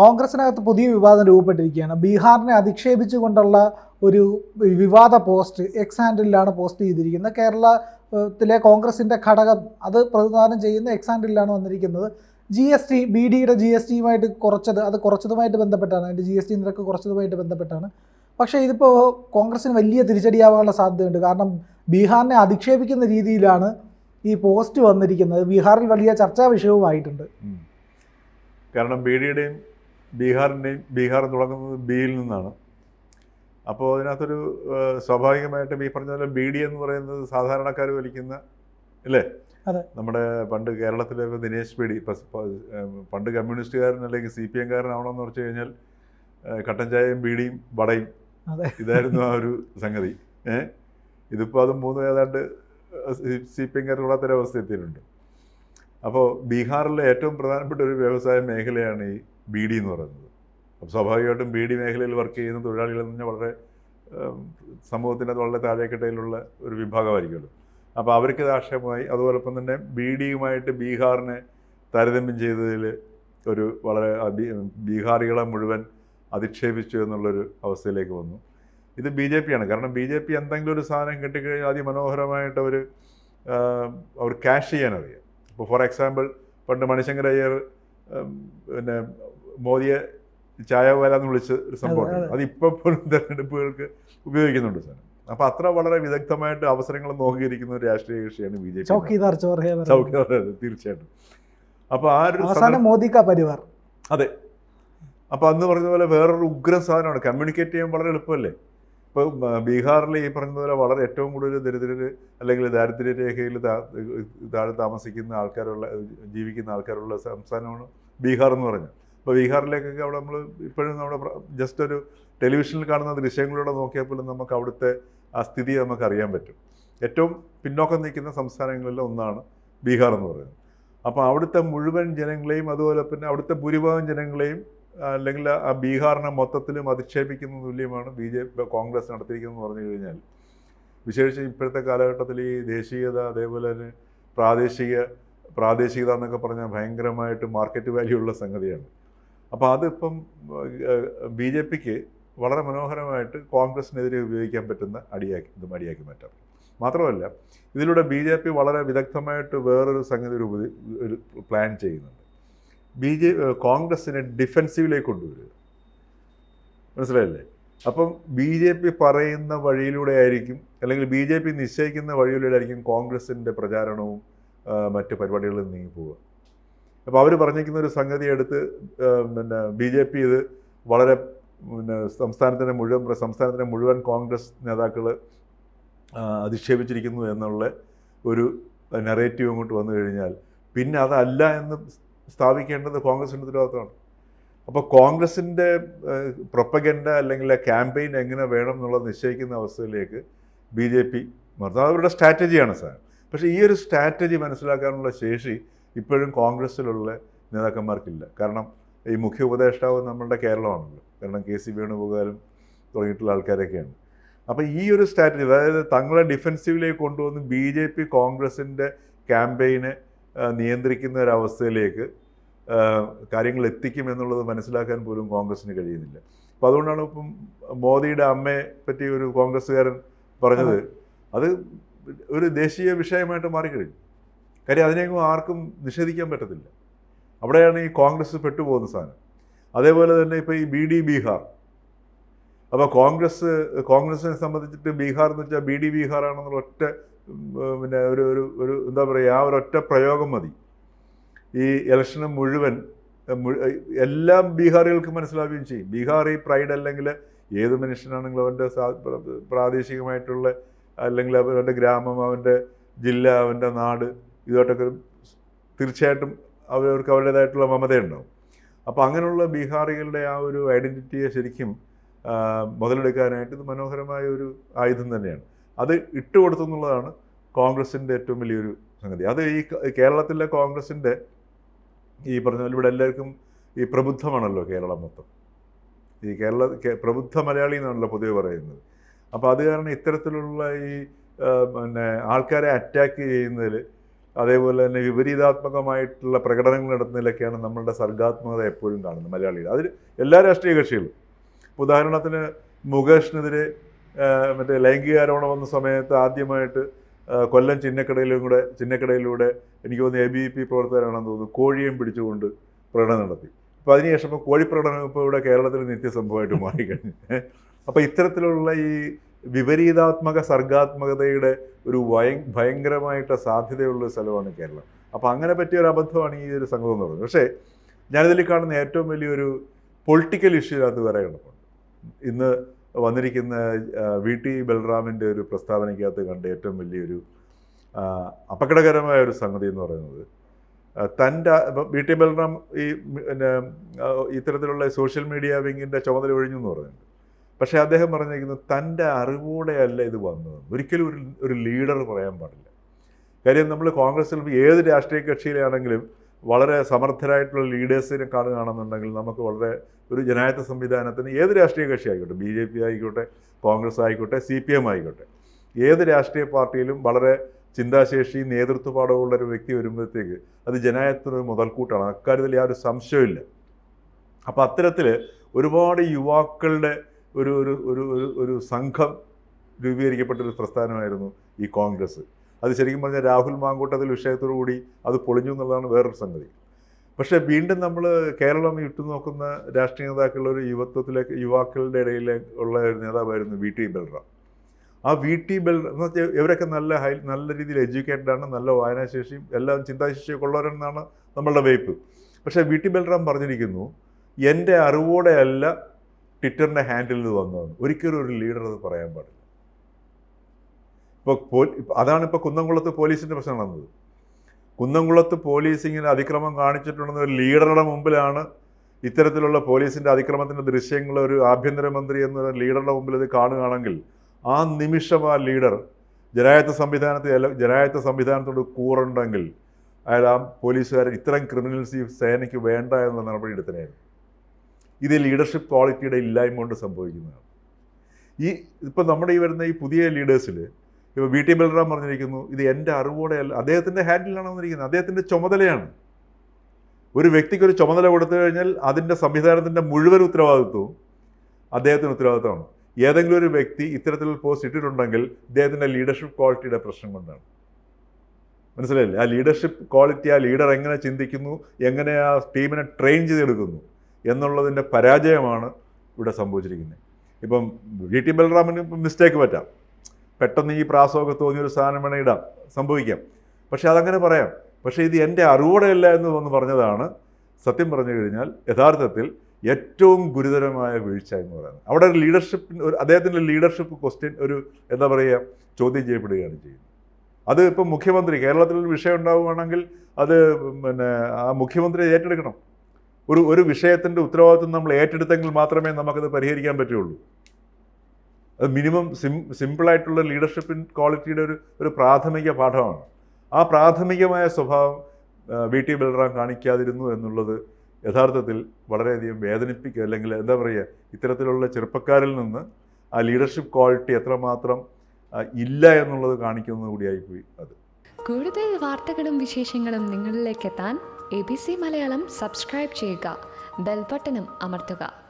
കോൺഗ്രസിനകത്ത് പുതിയ വിവാദം രൂപപ്പെട്ടിരിക്കുകയാണ്. ബീഹാറിനെ അധിക്ഷേപിച്ചുകൊണ്ടുള്ള ഒരു വിവാദ പോസ്റ്റ് എക്സ് ഹാൻഡിലാണ് പോസ്റ്റ് ചെയ്തിരിക്കുന്നത്. കേരളത്തിലെ കോൺഗ്രസിന്റെ ഘടകം അത് പ്രതിദാനം ചെയ്യുന്ന എക്സ് ഹാൻഡിലാണ് വന്നിരിക്കുന്നത്. ജി എസ് ടി ബി ഡിയുടെ ജി എസ് ടിയുമായിട്ട് കുറച്ചത് അത് കുറച്ചതുമായിട്ട് ബന്ധപ്പെട്ടാണ്. അതിന്റെ ജി എസ് ടി നിരക്ക് കുറച്ചതുമായിട്ട് ബന്ധപ്പെട്ടാണ്. പക്ഷേ ഇതിപ്പോൾ കോൺഗ്രസിന് വലിയ തിരിച്ചടിയാവാനുള്ള സാധ്യതയുണ്ട്. കാരണം ബീഹാറിനെ അധിക്ഷേപിക്കുന്ന രീതിയിലാണ് ഈ പോസ്റ്റ് വന്നിരിക്കുന്നത്. ബീഹാറിൽ വലിയ ചർച്ചാ വിഷയവുമായിട്ടുണ്ട്. കാരണം ബി ഡിയുടെയും ബീഹാറിന്റെയും ബീഹാർ തുടങ്ങുന്നത് ബിയിൽ നിന്നാണ്. അപ്പോൾ അതിനകത്തൊരു സ്വാഭാവികമായിട്ടും ഈ പറഞ്ഞ പോലെ ബി ഡി എന്ന് പറയുന്നത് സാധാരണക്കാർ വലിക്കുന്ന അല്ലേ. നമ്മുടെ പണ്ട് കേരളത്തിലെ ദിനേശ് പേടി പണ്ട് കമ്മ്യൂണിസ്റ്റുകാരൻ അല്ലെങ്കിൽ സി പി എംകാരനാവണമെന്ന് പറഞ്ഞു കഴിഞ്ഞാൽ കട്ടൻ ചായയും ബീഡിയും വടയും. ഇതായിരുന്നു ആ ഒരു സംഗതി. ഏഹ് ഇതിപ്പോൾ അത് മൂന്നും ഏതാണ്ട് സി പി എംകാർ കൂടാത്തൊരവസ്ഥ എത്തിയിട്ടുണ്ട്. അപ്പോൾ ബീഹാറിലെ ഏറ്റവും പ്രധാനപ്പെട്ട ഒരു വ്യവസായ മേഖലയാണ് ഈ ബി ഡി എന്ന് പറയുന്നത്. അപ്പോൾ സ്വാഭാവികമായിട്ടും ബി ഡി മേഖലയിൽ വർക്ക് ചെയ്യുന്ന തൊഴിലാളികൾ എന്ന് പറഞ്ഞാൽ വളരെ സമൂഹത്തിന്റെ വളരെ താഴേക്കെട്ടയിലുള്ള ഒരു വിഭാഗമായിരിക്കുമല്ലോ. അപ്പോൾ അവർക്ക് ആക്ഷേപമായി അതുപോലൊപ്പം തന്നെ ബി ഡിയുമായിട്ട് ബീഹാറിനെ താരതമ്യം ചെയ്തതിൽ ഒരു വളരെ ബീഹാറികളെ മുഴുവൻ അധിക്ഷേപിച്ചു എന്നുള്ളൊരു അവസ്ഥയിലേക്ക് വന്നു. ഇത് ബി ജെ പി ആണ് കാരണം ബി ജെ പി എന്തെങ്കിലും ഒരു സാധനം കിട്ടിക്കഴിഞ്ഞാൽ അതിമനോഹരമായിട്ട് അവർ അവർ ക്യാഷ് ചെയ്യാൻ അറിയാം ഇപ്പോൾ ഫോർ എക്സാമ്പിൾ പണ്ട് മണിശങ്കർ അയ്യർ പിന്നെ മോദിയെ ചായ വരാന്ന് വിളിച്ച ഒരു സംഭവം അതെ, അതെ. അത് ഇപ്പോൾ പോലും തെരഞ്ഞെടുപ്പുകൾക്ക് ഉപയോഗിക്കുന്നുണ്ട് സാർ അപ്പൊ അത്ര വളരെ വിദഗ്ധമായിട്ട് അവസരങ്ങൾ നോക്കിയിരിക്കുന്ന ഒരു രാഷ്ട്രീയ കക്ഷിയാണ് ബി ജെ പി. ചൗക്കിദാർ തീർച്ചയായിട്ടും. അപ്പൊ ആ ഒരു അവസാനം പരിവാർ. അതെ. അപ്പൊ അന്ന് പറഞ്ഞ പോലെ വേറൊരു ഉഗ്ര സാധനമാണ്. കമ്മ്യൂണിക്കേറ്റ് ചെയ്യാൻ വളരെ എളുപ്പമല്ലേ? ഇപ്പോൾ ബീഹാറിൽ ഈ പറഞ്ഞ പോലെ വളരെ ഏറ്റവും കൂടുതൽ ദരിദ്രര് അല്ലെങ്കിൽ ദാരിദ്ര്യ രേഖയിൽ താ- താഴെ താമസിക്കുന്ന ആൾക്കാരുള്ള ജീവിക്കുന്ന ആൾക്കാരുള്ള സംസ്ഥാനമാണ് ബീഹാർ എന്ന് പറഞ്ഞു അപ്പോൾ ബീഹാറിലേക്കൊക്കെ അവിടെ നമ്മൾ ഇപ്പോഴും നമ്മുടെ ജസ്റ്റ് ഒരു ടെലിവിഷനിൽ കാണുന്ന ദൃശ്യങ്ങളിലൂടെ നോക്കിയാൽ പോലും നമുക്ക് അവിടുത്തെ ആ സ്ഥിതി നമുക്ക് അറിയാൻ പറ്റും. ഏറ്റവും പിന്നോക്കം നിൽക്കുന്ന സംസ്ഥാനങ്ങളിൽ ഒന്നാണ് ബീഹാർ എന്ന് പറയുന്നത്. അപ്പോൾ അവിടുത്തെ മുഴുവൻ ജനങ്ങളെയും അതുപോലെ പിന്നെ അവിടുത്തെ ഭൂരിഭാഗം ജനങ്ങളെയും അല്ലെങ്കിൽ ആ ബീഹാറിനെ മൊത്തത്തിലും അധിക്ഷേപിക്കുന്ന തുല്യമാണ് ബി ജെ പി കോൺഗ്രസ് നടത്തിയിരിക്കുന്നതെന്ന് പറഞ്ഞു കഴിഞ്ഞാൽ. വിശേഷിച്ച് ഇപ്പോഴത്തെ കാലഘട്ടത്തിൽ ഈ ദേശീയത അതേപോലെ തന്നെ പ്രാദേശിക പ്രാദേശികത എന്നൊക്കെ പറഞ്ഞാൽ ഭയങ്കരമായിട്ട് മാർക്കറ്റ് വാല്യൂ ഉള്ള സംഗതിയാണ്. അപ്പോൾ അതിപ്പം ബി ജെ പിക്ക് വളരെ മനോഹരമായിട്ട് കോൺഗ്രസിനെതിരെ ഉപയോഗിക്കാൻ പറ്റുന്ന അടിയാക്കി ഇത് അടിയാക്കി മാറ്റാം. മാത്രമല്ല ഇതിലൂടെ ബി ജെ പി വളരെ വിദഗ്ധമായിട്ട് വേറൊരു സംഗതി ഒരു പ്ലാൻ ചെയ്യുന്നുണ്ട്. ബി ജെ കോൺഗ്രസിനെ ഡിഫെൻസീവിലേക്ക് കൊണ്ടുവരിക. മനസ്സിലായില്ലേ? അപ്പം ബി ജെ പി പറയുന്ന വഴിയിലൂടെ ആയിരിക്കും അല്ലെങ്കിൽ ബി ജെ പി നിശ്ചയിക്കുന്ന വഴിയിലൂടെ ആയിരിക്കും കോൺഗ്രസിന്റെ പ്രചാരണവും മറ്റ് പരിപാടികളിലും നീങ്ങി പോവുക. അപ്പോൾ അവർ പറഞ്ഞിരിക്കുന്ന ഒരു സംഗതി എടുത്ത് പിന്നെ ബി ജെ പി ഇത് വളരെ പിന്നെ സംസ്ഥാനത്തിന്റെ മുഴുവൻ സംസ്ഥാനത്തിന്റെ മുഴുവൻ കോൺഗ്രസ് നേതാക്കൾ അധിക്ഷേപിച്ചിരിക്കുന്നു എന്നുള്ള ഒരു നെറേറ്റീവ് അങ്ങോട്ട് വന്നു കഴിഞ്ഞാൽ പിന്നെ അതല്ല എന്ന് സ്ഥാപിക്കേണ്ടത് കോൺഗ്രസിന്റെ ഉത്തരവാദിത്തമാണ്. അപ്പോൾ കോൺഗ്രസിന്റെ പ്രൊപ്പഗൻഡ അല്ലെങ്കിൽ ക്യാമ്പയിൻ എങ്ങനെ വേണം എന്നുള്ളത് നിശ്ചയിക്കുന്ന അവസ്ഥയിലേക്ക് ബി ജെ പി മറന്നു അവരുടെ സ്ട്രാറ്റജിയാണ് സാർ. പക്ഷേ ഈ ഒരു സ്ട്രാറ്റജി മനസ്സിലാക്കാനുള്ള ശേഷി ഇപ്പോഴും കോൺഗ്രസ്സിലുള്ള നേതാക്കന്മാർക്കില്ല. കാരണം ഈ മുഖ്യ ഉപദേഷ്ടാവ് നമ്മളുടെ കേരളമാണല്ലോ. കാരണം കെ സി വേണുഗോപാലും തുടങ്ങിയിട്ടുള്ള ആൾക്കാരൊക്കെയാണ്. അപ്പോൾ ഈ ഒരു സ്ട്രാറ്റജി അതായത് തങ്ങളെ ഡിഫെൻസീവിലേക്ക് കൊണ്ടുവന്ന് ബി ജെ പി കോൺഗ്രസിന്റെ ക്യാമ്പയിനെ നിയന്ത്രിക്കുന്ന ഒരവസ്ഥയിലേക്ക് കാര്യങ്ങൾ എത്തിക്കും എന്നുള്ളത് മനസ്സിലാക്കാൻ പോലും കോൺഗ്രസിന് കഴിയുന്നില്ല. അപ്പോൾ അതുകൊണ്ടാണ് ഇപ്പം മോദിയുടെ അമ്മയെ പറ്റി ഒരു കോൺഗ്രസ്സുകാരൻ പറഞ്ഞത്. അത് ഒരു ദേശീയ വിഷയമായിട്ട് മാറിക്കഴിഞ്ഞു. കാര്യം അതിനെയൊന്നും ആർക്കും നിഷേധിക്കാൻ പറ്റത്തില്ല. അവിടെയാണ് ഈ കോൺഗ്രസ് പെട്ടുപോകുന്ന സാധനം. അതേപോലെ തന്നെ ഇപ്പോൾ ഈ ബി ഡി ബീഹാർ. അപ്പോൾ കോൺഗ്രസ് കോൺഗ്രസിനെ സംബന്ധിച്ചിട്ട് ബീഹാർ എന്ന് വെച്ചാൽ ബി ഡി ബീഹാർ ആണെന്നുള്ള ഒറ്റ പിന്നെ ഒരു ഒരു എന്താ പറയുക ആ ഒരൊറ്റ പ്രയോഗം മതി. ഈ ഇലക്ഷന് മുഴുവൻ എല്ലാം ബീഹാറികൾക്ക് മനസ്സിലാവുകയും ചെയ്യും. ബീഹാർ ഈ പ്രൈഡ് അല്ലെങ്കിൽ ഏത് മനുഷ്യനാണെങ്കിലും അവന്റെ പ്രാദേശികമായിട്ടുള്ള അല്ലെങ്കിൽ അവന്റെ ഗ്രാമം അവന്റെ ജില്ല അവന്റെ നാട് ഇതുമായിട്ടൊക്കെ തീർച്ചയായിട്ടും അവർക്ക് അവരുടേതായിട്ടുള്ള മമതയുണ്ടാവും. അപ്പോൾ അങ്ങനെയുള്ള ബീഹാറികളുടെ ആ ഒരു ഐഡന്റിറ്റിയെ ശരിക്കും മുതലെടുക്കാനായിട്ട് ഇത് മനോഹരമായ ഒരു ആയുധം തന്നെയാണ്. അത് ഇട്ടുകൊടുത്തു എന്നുള്ളതാണ് കോൺഗ്രസിന്റെ ഏറ്റവും വലിയൊരു സംഗതി. അത് ഈ കേരളത്തിലെ കോൺഗ്രസിന്റെ ഈ പറഞ്ഞ ഇവിടെ എല്ലാവർക്കും ഈ പ്രബുദ്ധമാണല്ലോ കേരളം മൊത്തം. ഈ കേരള പ്രബുദ്ധ മലയാളി എന്നാണല്ലോ പൊതുവെ പറയുന്നത്. അപ്പോൾ അത് കാരണം ഇത്തരത്തിലുള്ള ഈ പിന്നെ ആൾക്കാരെ അറ്റാക്ക് ചെയ്യുന്നതിൽ അതേപോലെ തന്നെ വിപരീതാത്മകമായിട്ടുള്ള പ്രകടനങ്ങൾ നടത്തുന്നതിലൊക്കെയാണ് നമ്മളുടെ സർഗാത്മകത എപ്പോഴും കാണുന്നത് മലയാളികൾ. അതിൽ എല്ലാ രാഷ്ട്രീയ കക്ഷികളും. ഇപ്പോൾ ഉദാഹരണത്തിന് മുകേഷിനെതിരെ മറ്റേ ലൈംഗികാരോപണം വന്ന സമയത്ത് ആദ്യമായിട്ട് കൊല്ലം ചിന്നക്കടയിലും കൂടെ ചിന്നക്കടയിലൂടെ എനിക്ക് തോന്നുന്നു എ ബി പി പ്രവർത്തകരാണെന്ന് തോന്നുന്നു കോഴിയും പിടിച്ചുകൊണ്ട് പ്രകടനം നടത്തി. അപ്പോൾ അതിനുശേഷം ഇപ്പോൾ കോഴി പ്രകടനം ഇപ്പോൾ ഇവിടെ കേരളത്തിൽ നിത്യസംഭവമായിട്ട് മാറിക്കഴിഞ്ഞു. അപ്പോൾ ഇത്തരത്തിലുള്ള ഈ വിപരീതാത്മക സർഗാത്മകതയുടെ ഒരു ഭയ ഭയങ്കരമായിട്ട് സാധ്യതയുള്ള സ്ഥലമാണ് കേരളം. അപ്പോൾ അങ്ങനെ പറ്റിയ ഒരു അബദ്ധമാണ് ഈ ഒരു സംഭവം എന്ന് പറയുന്നത്. പക്ഷേ ഞാനിതിൽ കാണുന്ന ഏറ്റവും വലിയൊരു പൊളിറ്റിക്കൽ ഇഷ്യൂ അതിനകത്ത് വരെ കിടപ്പുണ്ട് ഇന്ന് വന്നിരിക്കുന്ന വി ടി ബൽറാമിന്റെ ഒരു പ്രസ്താവനയ്ക്കകത്ത് കണ്ട ഏറ്റവും വലിയൊരു അപകടകരമായ ഒരു സംഗതി എന്ന് പറയുന്നത് തന്റെ വി ടി ബൽറാം ഈ പിന്നെ ഇത്തരത്തിലുള്ള സോഷ്യൽ മീഡിയ വിങ്ങിന്റെ ചുമതല ഒഴിഞ്ഞു എന്ന് പറയുന്നുണ്ട്. പക്ഷേ അദ്ദേഹം പറഞ്ഞിരിക്കുന്നത് തന്റെ അറിവോടെയല്ല ഇത് വന്നത് ഒരിക്കലും ഒരു ഒരു ലീഡർ പറയാൻ പാടില്ല. കാര്യം നമ്മൾ കോൺഗ്രസിൽ ഏത് രാഷ്ട്രീയ കക്ഷിയിലാണെങ്കിലും വളരെ സമർത്ഥരായിട്ടുള്ള ലീഡേഴ്സിനെ കാണുകയാണെന്നുണ്ടെങ്കിൽ നമുക്ക് വളരെ ഒരു ജനായത്ത സംവിധാനത്തിന് ഏത് രാഷ്ട്രീയ കക്ഷി ആയിക്കോട്ടെ? ബി ജെ പി ആയിക്കോട്ടെ കോൺഗ്രസ് ആയിക്കോട്ടെ സി പി എം ആയിക്കോട്ടെ. ഏത് രാഷ്ട്രീയ പാർട്ടിയിലും വളരെ ചിന്താശേഷി നേതൃത്വപാഠമുള്ള ഒരു വ്യക്തി വരുമ്പോഴത്തേക്ക് അത് ജനായത്തിനൊരു മുതൽക്കൂട്ടാണ്. അക്കാര്യത്തിൽ യാതൊരു സംശയമില്ല അപ്പോൾ അത്തരത്തിൽ ഒരുപാട് യുവാക്കളുടെ ഒരു ഒരു ഒരു ഒരു സംഘം രൂപീകരിക്കപ്പെട്ടൊരു പ്രസ്ഥാനമായിരുന്നു ഈ കോൺഗ്രസ്. അത് ശരിക്കും പറഞ്ഞാൽ രാഹുൽ മാങ്കൂട്ടത്തിൽ വിഷയത്തോടു കൂടി അത് പൊളിഞ്ഞു എന്നുള്ളതാണ് വേറൊരു സംഗതി. പക്ഷേ വീണ്ടും നമ്മൾ കേരളം ഇട്ടുനോക്കുന്ന രാഷ്ട്രീയ നേതാക്കളുടെ ഒരു യുവത്വത്തിലേക്ക് യുവാക്കളുടെ ഇടയിൽ ഉള്ള ഒരു നേതാവായിരുന്നു വി ടി ബൽറാം. ആ വി ടി ബൽ എന്ന് വെച്ചാൽ ഇവരൊക്കെ നല്ല ഹൈ നല്ല രീതിയിൽ എഡ്യൂക്കേറ്റഡ് ആണ് നല്ല വായനാശേഷിയും എല്ലാം ചിന്താശേഷിയൊക്കെ ഉള്ളവരെന്നാണ് നമ്മളുടെ വെയ്പ്പ്. പക്ഷേ വി ടി ബൽറാം പറഞ്ഞിരിക്കുന്നു എന്റെ അറിവോടെയല്ല ട്വിറ്ററിന്റെ ഹാൻഡിൽ നിന്ന് വന്നതെന്ന്. ഒരിക്കലും ഒരു ലീഡർ അത് പറയാൻ പാടില്ല. ഇപ്പോൾ അതാണ് ഇപ്പോൾ കുന്നംകുളത്ത് പോലീസിന്റെ പ്രശ്നം നടന്നത്. കുന്നംകുളത്ത് പോലീസ് ഇങ്ങനെ അതിക്രമം കാണിച്ചിട്ടുണ്ടെന്ന് ഒരു ലീഡറുടെ മുമ്പിലാണ് ഇത്തരത്തിലുള്ള പോലീസിന്റെ അതിക്രമത്തിന്റെ ദൃശ്യങ്ങൾ ഒരു ആഭ്യന്തരമന്ത്രി എന്ന ലീഡറുടെ മുമ്പിൽ ഇത് കാണുകയാണെങ്കിൽ ആ നിമിഷം ആ ലീഡർ ജനായത്ത സംവിധാനത്തെ ജനായത്ത സംവിധാനത്തോട് കൂറുണ്ടെങ്കിൽ അയാൾ ആ പോലീസുകാരൻ ഇത്തരം ക്രിമിനൽസ് ഈ സേനയ്ക്ക് വേണ്ട എന്നുള്ള നടപടി എടുത്തനായിരുന്നു. ഇത് ലീഡർഷിപ്പ് ക്വാളിറ്റിയുടെ ഇല്ലായ്മ കൊണ്ട് സംഭവിക്കുന്നതാണ്. ഈ ഇപ്പം നമ്മുടെ ഈ വരുന്ന ഈ പുതിയ ലീഡേഴ്സിൽ ഇപ്പോൾ വി ടി ബൽറാം പറഞ്ഞിരിക്കുന്നു ഇത് എന്റെ അറിവോടെ അല്ല അദ്ദേഹത്തിന്റെ ഹാൻഡിലാണ് വന്നിരിക്കുന്നത് അദ്ദേഹത്തിന്റെ ചുമതലയാണ്. ഒരു വ്യക്തിക്ക് ഒരു ചുമതല കൊടുത്തു കഴിഞ്ഞാൽ അതിന്റെ സംവിധാനത്തിന്റെ മുഴുവൻ ഉത്തരവാദിത്വവും അദ്ദേഹത്തിന് ഉത്തരവാദിത്തമാണ് ഏതെങ്കിലും ഒരു വ്യക്തി ഇത്തരത്തിലുള്ള പോസ്റ്റ് ഇട്ടിട്ടുണ്ടെങ്കിൽ ഇദ്ദേഹത്തിന്റെ ലീഡർഷിപ്പ് ക്വാളിറ്റിയുടെ പ്രശ്നം കൊണ്ടാണ്. മനസ്സിലായില്ലേ? ആ ലീഡർഷിപ്പ് ക്വാളിറ്റി ആ ലീഡർ എങ്ങനെ ചിന്തിക്കുന്നു എങ്ങനെ ആ ടീമിനെ ട്രെയിൻ ചെയ്തെടുക്കുന്നു എന്നുള്ളതിന്റെ പരാജയമാണ് ഇവിടെ സംഭവിച്ചിരിക്കുന്നത്. ഇപ്പം വി ടി ബൽറാമിന് മിസ്റ്റേക്ക് പറ്റാം. പെട്ടെന്ന് ഈ പ്രാസമൊക്കെ തോന്നിയൊരു സാധനം വേണേൽ ഇടാം. സംഭവിക്കാം. പക്ഷെ അതങ്ങനെ പറയാം. പക്ഷേ ഇത് എന്റെ അറിവോടെയല്ല എന്ന് വന്ന് പറഞ്ഞതാണ്. സത്യം പറഞ്ഞു കഴിഞ്ഞാൽ യഥാർത്ഥത്തിൽ ഏറ്റവും ഗുരുതരമായ വീഴ്ച എന്ന് പറയുന്നത്. അവിടെ ഒരു ലീഡർഷിപ്പ് ഒരു അദ്ദേഹത്തിന്റെ ലീഡർഷിപ്പ് ക്വസ്റ്റ്യൻ ഒരു എന്താ പറയുക ചോദ്യം ചെയ്യപ്പെടുകയാണ് ചെയ്യുന്നത്. അത് ഇപ്പം മുഖ്യമന്ത്രി കേരളത്തിൽ ഒരു വിഷയം ഉണ്ടാവുകയാണെങ്കിൽ അത് പിന്നെ ആ മുഖ്യമന്ത്രി ഏറ്റെടുക്കണം. ഒരു ഒരു വിഷയത്തിന്റെ ഉത്തരവാദിത്വം നമ്മൾ ഏറ്റെടുത്തെങ്കിൽ മാത്രമേ നമുക്കത് പരിഹരിക്കാൻ പറ്റുള്ളൂ അത് മിനിമം സിം സിമ്പിളായിട്ടുള്ള ലീഡർഷിപ്പിൻ ക്വാളിറ്റിയുടെ ഒരു ഒരു പ്രാഥമിക പാഠമാണ്. ആ പ്രാഥമികമായ സ്വഭാവം വി ടി ബൽറാം കാണിക്കാതിരുന്നു എന്നുള്ളത് യഥാർത്ഥത്തിൽ വളരെയധികം വേദനിപ്പിക്കുക അല്ലെങ്കിൽ എന്താ പറയുക ഇത്തരത്തിലുള്ള ചെറുപ്പക്കാരിൽ നിന്ന് ആ ലീഡർഷിപ്പ് ക്വാളിറ്റി എത്രമാത്രം ഇല്ല എന്നുള്ളത് കാണിക്കുന്നത് കൂടിയായിപ്പോയി അത്. കൂടുതൽ വാർത്തകളും വിശേഷങ്ങളും നിങ്ങളിലേക്ക് എത്താൻ A B C Malayalam subscribe ചെയ്യുക. ബെൽബട്ടനും അമർത്തുക.